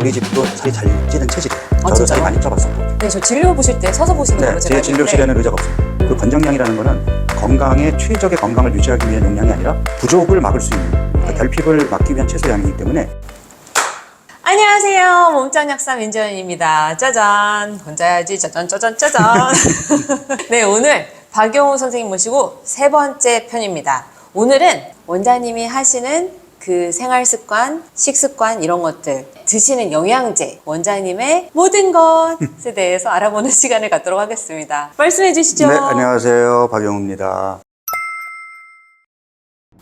우리 집도 살이 잘 찌는 체질이에요. 아, 저도 살이 진짜요? 많이 쪄봤었고. 네, 저 진료 보실 때 서서 보시는 네, 걸로 제가 제 알고 있는데 진료실에는 의자가 없습니다. 그 권정량이라는 거는 건강의 최적의 건강을 유지하기 위한 용량이 아니라 부족을 막을 수 있는 네. 그러니까 결핍을 막기 위한 최소량이기 때문에 안녕하세요. 몸짱 약사 민지연입니다. 짜잔. 혼자야지. 짜잔, 짜잔, 짜잔. 네, 오늘 박용호 선생님 모시고 세 번째 편입니다. 오늘은 원장님이 하시는 그 생활 습관, 식습관 이런 것들, 드시는 영양제, 원장님의 모든 것에 대해서 알아보는 시간을 갖도록 하겠습니다. 말씀해 주시죠. 네, 안녕하세요. 박영우입니다.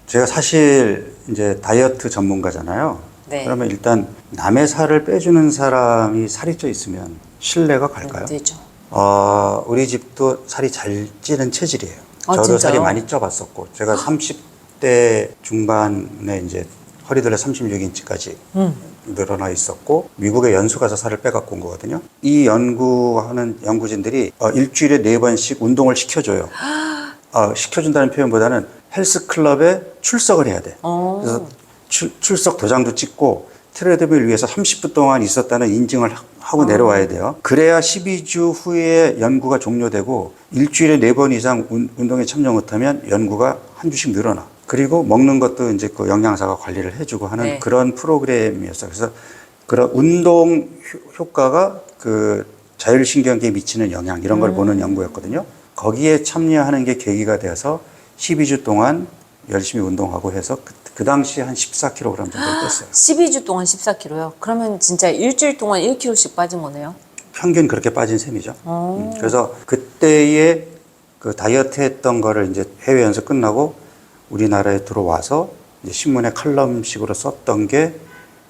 제가 사실 이제 다이어트 전문가잖아요. 네. 그러면 일단 남의 살을 빼주는 사람이 살이 쪄 있으면 신뢰가 갈까요? 되죠. 어, 우리 집도 살이 잘 찌는 체질이에요. 아, 저도 진짜요? 살이 많이 쪄봤었고, 제가 30 대 중반에 이제 허리둘레 36인치까지 음. 늘어나 있었고, 미국에 연수 가서 살을 빼갖고 온 거거든요. 이 연구하는 연구진들이 어, 일주일에 네 번씩 운동을 시켜줘요. 어, 시켜준다는 표현보다는 헬스 클럽에 출석을 해야 돼. 어. 그래서 출, 출석 도장도 찍고 트레드밀 위에서 30분 동안 있었다는 인증을 하- 하고 내려와야 돼요. 그래야 12주 후에 연구가 종료되고 일주일에 네 번 이상 운, 운동에 참여 못하면 연구가 한 주씩 늘어나. 그리고 먹는 것도 이제 그 영양사가 관리를 해주고 하는 네. 그런 프로그램이었어요. 그래서 그런 운동 효- 효과가 그 자율신경계에 미치는 영향 이런 걸 보는 연구였거든요. 거기에 참여하는 게 계기가 되어서 12주 동안 열심히 운동하고 해서 그, 그 당시에 한 14kg 정도 뺐어요. 12주 동안 14kg요? 그러면 진짜 일주일 동안 1kg씩 빠진 거네요? 평균 그렇게 빠진 셈이죠. 어. 음, 그래서 그때의 그 다이어트 했던 거를 이제 해외 연수 끝나고 우리나라에 들어와서 이제 신문에 칼럼식으로 썼던 게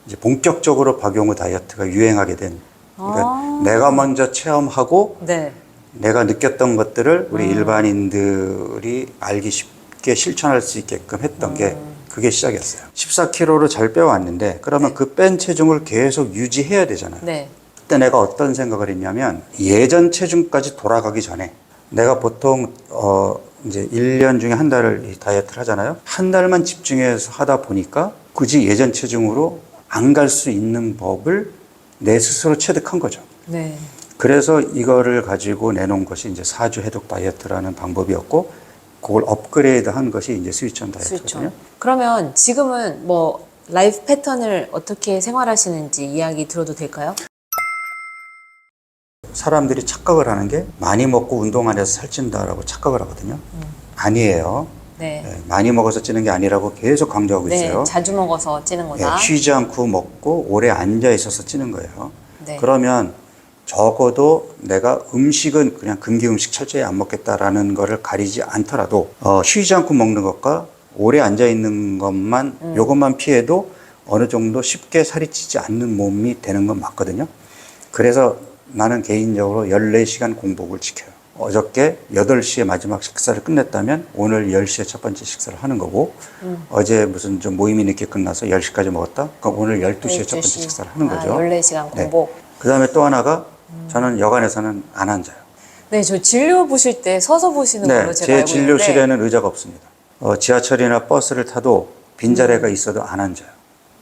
이제 본격적으로 박용우 다이어트가 유행하게 된. 그러니까 아. 내가 먼저 체험하고 네. 내가 느꼈던 것들을 우리 일반인들이 알기 쉽게 실천할 수 있게끔 했던 게 그게 시작이었어요. 14kg를 잘 빼왔는데 그러면 그뺀 체중을 계속 유지해야 되잖아요. 네. 그때 내가 어떤 생각을 했냐면 예전 체중까지 돌아가기 전에 내가 보통 어 이제 1년 중에 한 달을 이 다이어트를 하잖아요. 한 달만 집중해서 하다 보니까 굳이 예전 체중으로 안 갈 수 있는 법을 내 스스로 체득한 거죠. 네. 그래서 이거를 가지고 내놓은 것이 이제 사주 해독 다이어트라는 방법이었고 그걸 업그레이드 한 것이 이제 스위천 다이어트거든요. 그러면 지금은 뭐 라이프 패턴을 어떻게 생활하시는지 이야기 들어도 될까요? 사람들이 착각을 하는 게 많이 먹고 운동 안 해서 살찐다라고 착각을 하거든요. 아니에요. 네. 예, 많이 먹어서 찌는 게 아니라고 계속 강조하고 네, 있어요. 자주 먹어서 찌는 예, 거다. 쉬지 않고 먹고 오래 앉아 있어서 찌는 거예요. 네. 그러면 적어도 내가 음식은 그냥 금기 음식 철저히 안 먹겠다라는 거를 가리지 않더라도 어, 쉬지 않고 먹는 것과 오래 앉아 있는 것만 음. 요것만 피해도 어느 정도 쉽게 살이 찌지 않는 몸이 되는 건 맞거든요. 그래서 나는 개인적으로 14시간 공복을 지켜요. 어저께 8시에 마지막 식사를 끝냈다면 오늘 10시에 첫 번째 식사를 하는 거고 음. 어제 무슨 좀 모임이 늦게 끝나서 10시까지 먹었다? 그럼 오늘 12시에 첫 번째 12시. 식사를 하는 거죠. 아, 14시간 공복. 그 다음에 또 하나가 저는 여간에서는 안 앉아요. 네, 저 진료 보실 때 서서 보시는 걸로 네, 제가 제 알고 있는데 진료실에는 의자가 없습니다. 어, 지하철이나 버스를 타도 빈자리가 있어도 안 앉아요.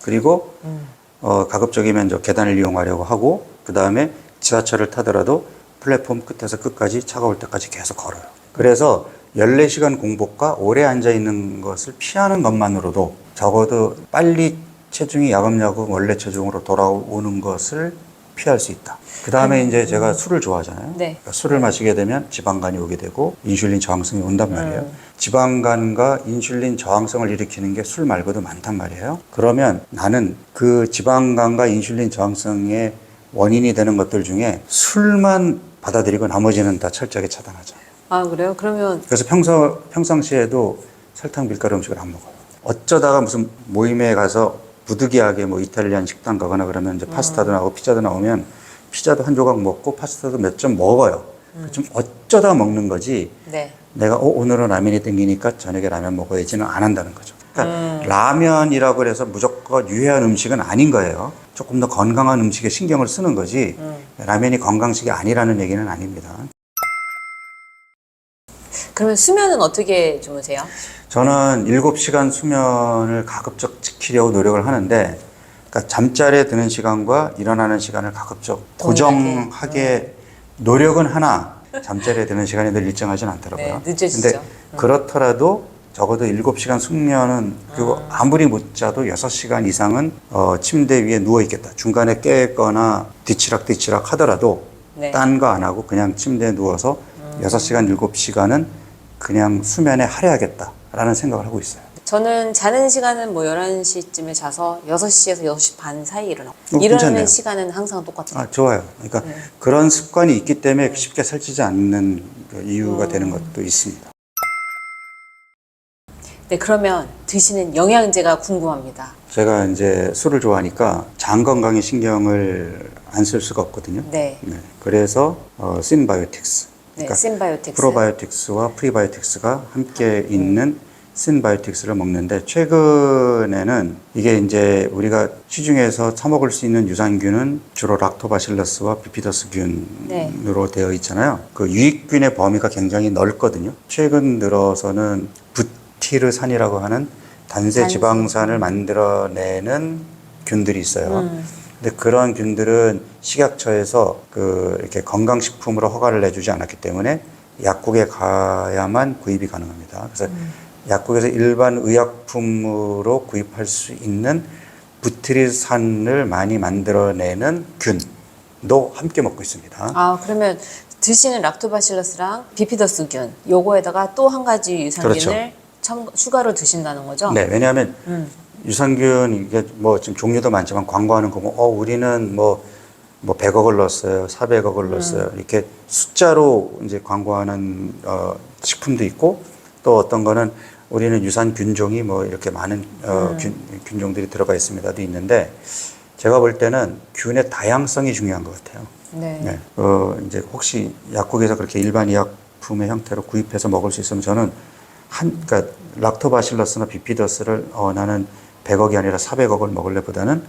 그리고 음. 어, 가급적이면 저 계단을 이용하려고 하고 그 다음에 지하철을 타더라도 플랫폼 끝에서 끝까지 차가울 때까지 계속 걸어요. 그래서 14시간 공복과 오래 앉아 있는 것을 피하는 것만으로도 적어도 빨리 체중이 야금야금 원래 체중으로 돌아오는 것을 피할 수 있다. 그 다음에 이제 제가 술을 좋아하잖아요. 네. 그러니까 술을 마시게 되면 지방간이 오게 되고 인슐린 저항성이 온단 말이에요. 음. 지방간과 인슐린 저항성을 일으키는 게 술 말고도 많단 말이에요. 그러면 나는 그 지방간과 인슐린 저항성의 원인이 되는 것들 중에 술만 받아들이고 나머지는 다 철저하게 차단하죠. 아, 그래요? 그러면 그래서 평소, 평상시에도 설탕, 밀가루 음식을 안 먹어요. 어쩌다가 무슨 모임에 가서 부득이하게 뭐 이탈리안 식당 가거나 그러면 이제 파스타도 나오고 피자도 나오면 피자도 한 조각 먹고 파스타도 몇 점 먹어요. 좀 어쩌다 먹는 거지 네. 내가 어, 오늘은 라면이 땡기니까 저녁에 라면 먹어야지는 안 한다는 거죠. 그러니까 라면이라고 해서 무조건 유해한 음식은 아닌 거예요. 조금 더 건강한 음식에 신경을 쓰는 거지 라면이 건강식이 아니라는 얘기는 아닙니다. 그러면 수면은 어떻게 주무세요? 저는 7시간 수면을 가급적 지키려고 노력을 하는데 그러니까 잠자리에 드는 시간과 일어나는 시간을 가급적 동일하게. 고정하게 노력은 하나 잠자리에 드는 시간이 늘 일정하진 않더라고요. 네, 늦어지죠. 근데 그렇더라도 적어도 7시간 숙면은 그리고 아무리 못 자도 6시간 이상은 어, 침대 위에 누워 있겠다. 중간에 깨거나 뒤치락뒤치락 하더라도 네. 딴 거 안 하고 그냥 침대에 누워서 6시간, 7시간은 그냥 수면에 할애하겠다라는 생각을 하고 있어요. 저는 자는 시간은 뭐 11시쯤에 자서 6시에서 6시 반 사이 일어나고 어, 일어나는 괜찮네요. 시간은 항상 똑같아요. 아, 좋아요. 그러니까 네. 그런 습관이 있기 때문에 쉽게 살찌지 않는 그 음. 이유가 되는 것도 있습니다. 네, 그러면 드시는 영양제가 궁금합니다. 제가 이제 술을 좋아하니까 장 건강에 신경을 안 쓸 수가 없거든요. 네. 그래서 어, 신바이오틱스. 네, 신바이오틱스. 프로바이오틱스와 프리바이오틱스가 함께 있는 신바이오틱스를 먹는데 최근에는 이게 이제 우리가 시중에서 사 먹을 수 있는 유산균은 주로 락토바실러스와 비피더스균으로 네. 되어 있잖아요. 그 유익균의 범위가 굉장히 넓거든요. 최근 들어서는 부티르산이라고 하는 단세. 지방산을 만들어내는 균들이 있어요. 음. 근데 그런 균들은 식약처에서 그 이렇게 건강식품으로 허가를 내주지 않았기 때문에 약국에 가야만 구입이 가능합니다. 그래서 약국에서 일반 의약품으로 구입할 수 있는 부트리산을 많이 만들어내는 균도 함께 먹고 있습니다. 아, 그러면 드시는 락토바실러스랑 비피더스균 요거에다가 또 한 가지 유산균을 그렇죠. 첨, 추가로 드신다는 거죠? 네, 왜냐하면 음. 유산균 이게 뭐 지금 종류도 많지만 광고하는 거 뭐, 어, 우리는 뭐, 뭐 100억을 넣었어요. 400억을 넣었어요. 이렇게 숫자로 이제 광고하는 어, 식품도 있고 또 어떤 거는 우리는 유산균종이 뭐 이렇게 많은 어, 균, 균종들이 들어가 있습니다도 있는데 제가 볼 때는 균의 다양성이 중요한 것 같아요. 네. 네. 어, 이제 혹시 약국에서 그렇게 일반 의약품의 형태로 구입해서 먹을 수 있으면 저는 한, 그러니까 락토바실러스나 비피더스를 어, 나는 100억이 아니라 400억을 먹을래 보다는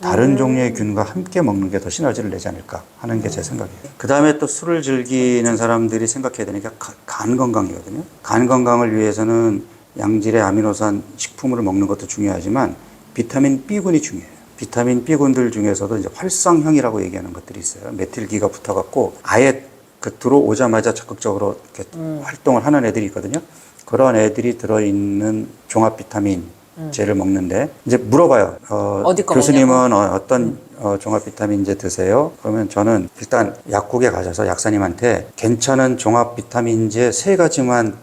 다른 종류의 균과 함께 먹는 게 더 시너지를 내지 않을까 하는 게 제 생각이에요. 그 다음에 또 술을 즐기는 사람들이 생각해야 되는 게 가- 간 건강이거든요. 간 건강을 위해서는 양질의 아미노산 식품을 먹는 것도 중요하지만 비타민 B군이 중요해요. 비타민 B군들 중에서도 이제 활성형이라고 얘기하는 것들이 있어요. 메틸기가 붙어갖고 아예 그 들어오자마자 적극적으로 이렇게 활동을 하는 애들이 있거든요. 그런 애들이 들어있는 종합 비타민 제를 먹는데 이제 물어봐요. 어, 교수님은 어, 어떤 어, 종합 비타민제 드세요? 그러면 저는 일단 약국에 가셔서 약사님한테 괜찮은 종합 비타민제 세 가지만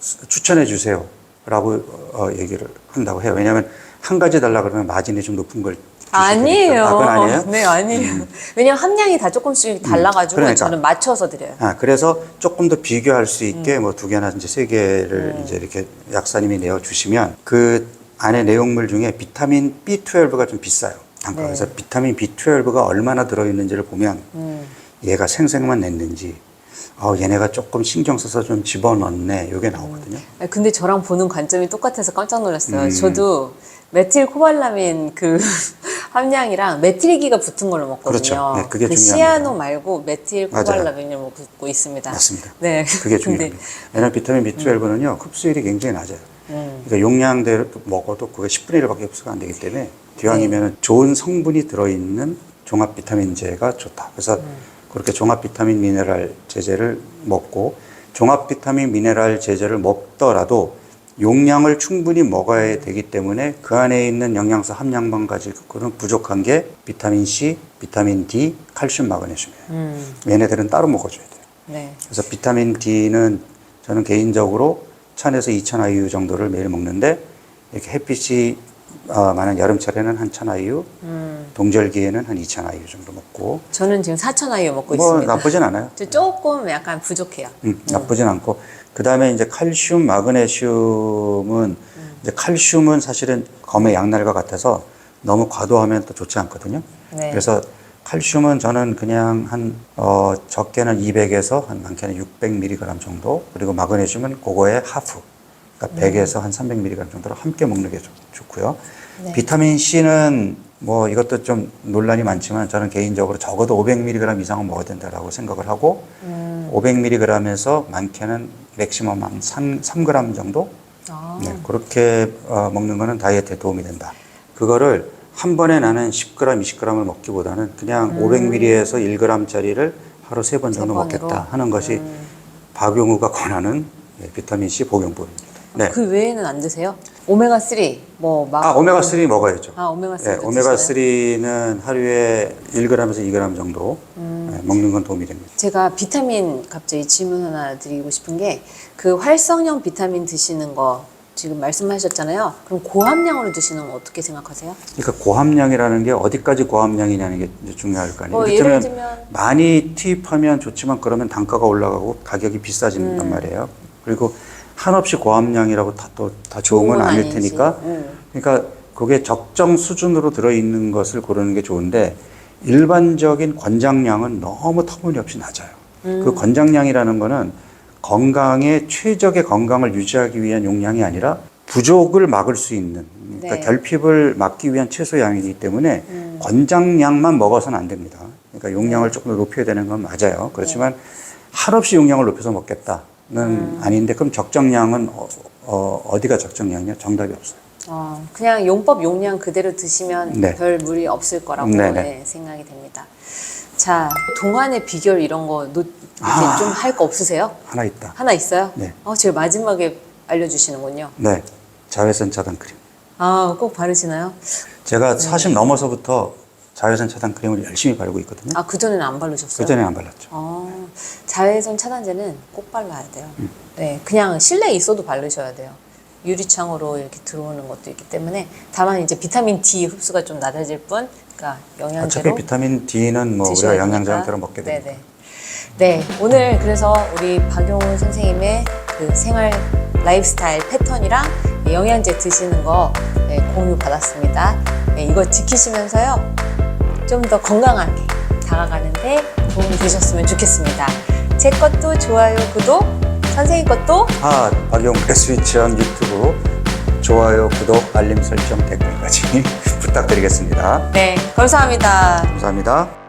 수- 추천해 주세요라고 어, 얘기를 한다고 해요. 왜냐하면 한 가지 달라 그러면 마진이 좀 높은 걸 아니에요. 아, 그건 아니에요? 음. 네, 아니에요. 왜냐면 함량이 다 조금씩 달라가지고 그러니까. 저는 맞춰서 드려요. 아, 그래서 조금 더 비교할 수 음. 있게 뭐 두 개나 이제 세 개를 이제 이렇게 약사님이 내어 주시면 그 안에 내용물 중에 비타민 B12가 좀 비싸요. 단가. 네. 그래서 비타민 B12가 얼마나 들어 있는지를 보면 음. 얘가 생생만 냈는지 어, 얘네가 조금 신경 써서 좀 집어넣네. 요게 나오거든요. 아니, 근데 저랑 보는 관점이 똑같아서 깜짝 놀랐어요. 음. 저도 메틸 코발라민 그 함량이랑 메틸기가 붙은 걸로 먹거든요. 그렇죠. 네, 그게 그 중요합니다. 시아노 말고 메틸 맞아요. 코발라민을 먹고 있습니다. 맞습니다. 네. 그게 중요합니다. 왜냐하면 비타민 B12는요, 흡수율이 굉장히 낮아요. 음. 그러니까 용량대로 먹어도 그게 10분의 1밖에 흡수가 안 되기 때문에 기왕이면 좋은 성분이 들어있는 종합 비타민제가 좋다. 그래서 그렇게 종합 비타민 미네랄 제제를 먹고 종합 비타민 미네랄 제제를 먹더라도 용량을 충분히 먹어야 되기 때문에 그 안에 있는 영양소 함량만 가지고는 부족한 게 비타민 C, 비타민 D, 칼슘, 마그네슘이에요. 음. 얘네들은 따로 먹어줘야 돼요. 네. 그래서 비타민 D는 저는 개인적으로 1000에서 2000 IU 정도를 매일 먹는데 이렇게 햇빛이 어, 많은 여름철에는 한 1000 IU, 음. 동절기에는 한 2000 IU 정도 먹고 저는 지금 4천 아이유 먹고 뭐 있습니다. 나쁘진 않아요. 저 조금 약간 부족해요. 음, 나쁘진 않고 그 다음에 이제 칼슘, 마그네슘은 이제 칼슘은 사실은 검의 양날과 같아서 너무 과도하면 또 좋지 않거든요. 네. 그래서 칼슘은 저는 그냥 한 어, 적게는 200에서 한 많게는 600mg 정도 그리고 마그네슘은 그거의 하프 그러니까 100에서 한 300mg 정도로 함께 먹는 게 좋, 좋고요. 네. 비타민 C는 뭐 이것도 좀 논란이 많지만 저는 개인적으로 적어도 500mg 이상은 먹어야 된다라고 생각을 하고 음. 500mg에서 많게는 맥시멈 한 3, 3g 정도 아. 네, 그렇게 어, 먹는 거는 다이어트에 도움이 된다. 그거를 한 번에 나는 10g, 20g을 먹기보다는 그냥 500ml에서 1g짜리를 하루 세 번 정도 음. 음. 먹겠다 하는 것이 박용우가 권하는 예, 비타민 C 복용법입니다. 네. 그 외에는 안 드세요? 오메가 3, 뭐 막. 아, 오메가 3 먹어야죠. 아, 오메가 3. 예, 오메가 3는 하루에 1g에서 2g 정도 음. 예, 먹는 건 도움이 됩니다. 제가 비타민 갑자기 질문 하나 드리고 싶은 게 그 활성형 비타민 드시는 거 지금 말씀하셨잖아요. 그럼 고함량으로 드시는 거 어떻게 생각하세요? 그러니까 고함량이라는 게 어디까지 고함량이냐는 게 중요할 거 아니에요. 뭐 예를 들면 많이 투입하면 좋지만 그러면 단가가 올라가고 가격이 음. 비싸진단 말이에요. 그리고 한없이 고함량이라고 다 또 다 좋은 건건 아닐 아니지. 테니까 음. 그러니까 그게 적정 수준으로 들어있는 것을 고르는 게 좋은데 일반적인 권장량은 너무 터무니없이 낮아요. 음. 그 권장량이라는 거는 건강의 최적의 건강을 유지하기 위한 용량이 아니라 부족을 막을 수 있는 그러니까 네. 결핍을 막기 위한 최소량이기 때문에 음. 권장량만 먹어서는 안 됩니다. 그러니까 용량을 조금 더 높여야 되는 건 맞아요. 그렇지만 네. 한없이 용량을 높여서 먹겠다는 음. 아닌데 그럼 적정량은 어, 어, 디가 적정량이냐? 정답이 없어요. 어, 그냥 용법 용량 그대로 드시면 네. 별 무리 없을 거라고 네네. 네, 생각이 됩니다. 자, 동안의 비결 이런 거 노, 아. 좀할 거 없으세요? 하나 있다. 하나 있어요? 네. 어, 제일 마지막에 알려주시는군요. 네. 자외선 차단 크림. 아, 꼭 바르시나요? 제가 40 넘어서부터 자외선 차단 크림을 열심히 바르고 있거든요. 아, 그전에는 안 바르셨어요? 그전에 안 발랐죠. 어, 자외선 차단제는 꼭 발라야 돼요. 음. 네, 그냥 실내에 있어도 바르셔야 돼요. 유리창으로 이렇게 들어오는 것도 있기 때문에 다만 이제 비타민 D 흡수가 좀 낮아질 뿐, 그러니까 영양제로 어차피 비타민 D는 뭐 우리가. 영양제한테로 먹게 되니까. 네네. 네, 오늘 그래서 우리 박용훈 선생님의 그 생활 라이프스타일 패턴이랑 영양제 드시는 거 네, 공유 받았습니다. 네, 이거 지키시면서요 좀 더 건강하게 다가가는데 도움이 되셨으면 좋겠습니다. 제 것도 좋아요, 구독, 선생님 것도 아, 박용훈의 스위치한 유튜브 좋아요, 구독, 알림 설정, 댓글까지 부탁드리겠습니다. 네, 감사합니다. 감사합니다.